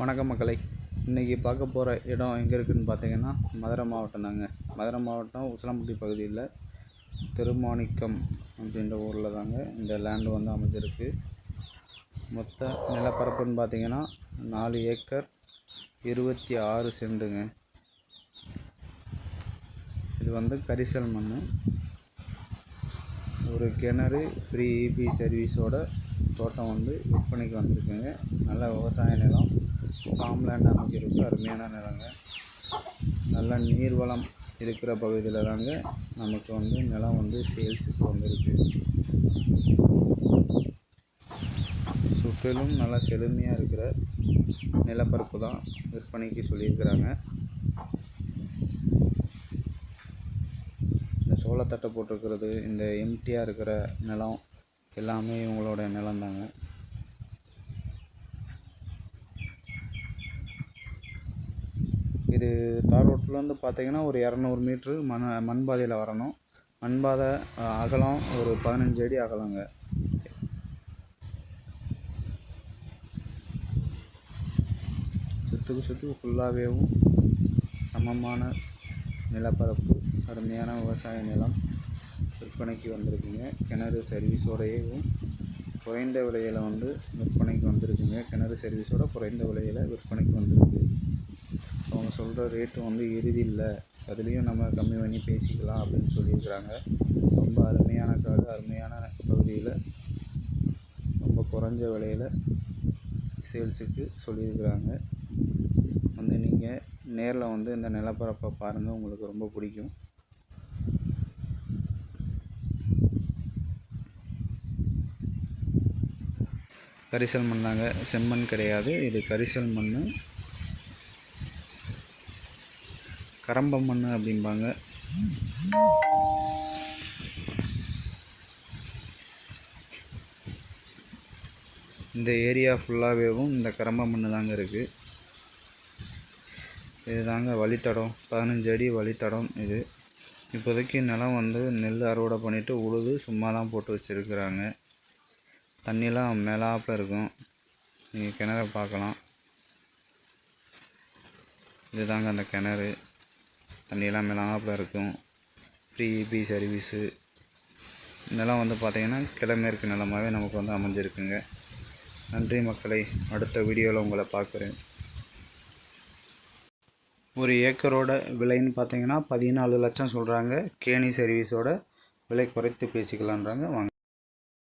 வணக்கம் மக்களை. இன்றைக்கி பார்க்க போகிற இடம் எங்கே இருக்குதுன்னு பார்த்தீங்கன்னா மதுரை மாவட்டம் தாங்க. மதுரை மாவட்டம் உசிலம்பட்டி பகுதியில் திருமாணிக்கம் அப்படின்ற ஊரில் தாங்க இந்த லேண்டு வந்து அமைஞ்சிருக்கு. மொத்த நிலப்பரப்புன்னு பார்த்தீங்கன்னா நாலு ஏக்கர் இருபத்தி ஆறு செண்டுங்க. இது வந்து கரிசல் மண். ஒரு கிணறு ஃப்ரீ இபி சர்வீஸோட தோட்டம் வந்து விற்பனைக்கு வந்திருக்குங்க. நல்ல விவசாய நிலம். ஃபார்ம்லேண்ட் அமைக்கிறதுக்கு அருமையான நிலங்க. நல்ல நீர்வளம் இருக்கிற பகுதியில் தாங்க நமக்கு வந்து நிலம் வந்து சேல்ஸுக்கு வந்திருக்கு. சுற்றிலும் நல்லா செழுமையாக இருக்கிற நிலப்பரப்பு தான் விற்பனைக்கு சொல்லியிருக்கிறாங்க. இந்த சோளத்தட்டை போட்டிருக்கிறது இந்த எம்டியாக இருக்கிற நிலம் எல்லாமே இவங்களோட நிலம் தாங்க இது தார் ரோட்லேருந்து பார்த்தீங்கன்னா ஒரு இரநூறு மீட்ரு மண் மண் பாதையில் வரணும். மண் பாதை அகலம் ஒரு பதினஞ்சு அடி அகலங்க. சுற்றுக்கு சுற்றி ஃபுல்லாகவேவும் சமமான நிலப்பரப்பு அருமையான விவசாய நிலம் விற்பனைக்கு வந்திருக்குங்க. கிணறு சர்வீஸோடையவும் குறைந்த விலையில் வந்து விற்பனைக்கு வந்திருக்குங்க. கிணறு சர்வீஸோட குறைந்த விலையில் விற்பனைக்கு வந்திருக்கு. அவங்க சொல்கிற ரேட்டு வந்து இறுதி இல்லை. அதுலேயும் நம்ம கம்மி பண்ணி பேசிக்கலாம் அப்படின்னு சொல்லியிருக்கிறாங்க. ரொம்ப அருமையான காடு அருமையான பகுதியில் ரொம்ப குறைஞ்ச விலையில் சேல்ஸுக்கு சொல்லியிருக்கிறாங்க. வந்து நீங்கள் நேரில் வந்து இந்த நிலப்பரப்பை பாருங்கள் உங்களுக்கு ரொம்ப பிடிக்கும். கரிசல் மண்ணாங்க செம்மண் கிடையாது. இது கரிசல் மண் கரம்ப மண் அப்படிம்பாங்க. இந்த ஏரியா ஃபுல்லாகவேவும் இந்த கரம்ப மண் தாங்க இருக்குது இது தாங்க வழித்தடம். பதினஞ்சு அடி வழித்தடம் இது. இப்போதைக்கு நிலம் வந்து நெல் அறுவடை பண்ணிவிட்டு உழுது சும்மா தான் போட்டு வச்சுருக்குறாங்க. தண்ணிலாம் மேலாப்பில் இருக்கும். நீங்கள் கிணற பார்க்கலாம். இதுதாங்க அந்த கிணறு. தண்ணியெல்லாம் மேலாப்பில் இருக்கும். ஃப்ரீ இபி சர்வீஸு நிலம் வந்து பார்த்திங்கன்னா கிழமேற்கு நிலமாகவே நமக்கு வந்து அமைஞ்சிருக்குங்க. நன்றி மக்களை. அடுத்த வீடியோவில் உங்களை பார்க்குறேன். ஒரு ஏக்கரோட விலைன்னு பார்த்தீங்கன்னா பதினாலு லட்சம் சொல்கிறாங்க கேணி சர்வீஸோட விலை குறைத்து பேசிக்கலான்றாங்க. வாங்க.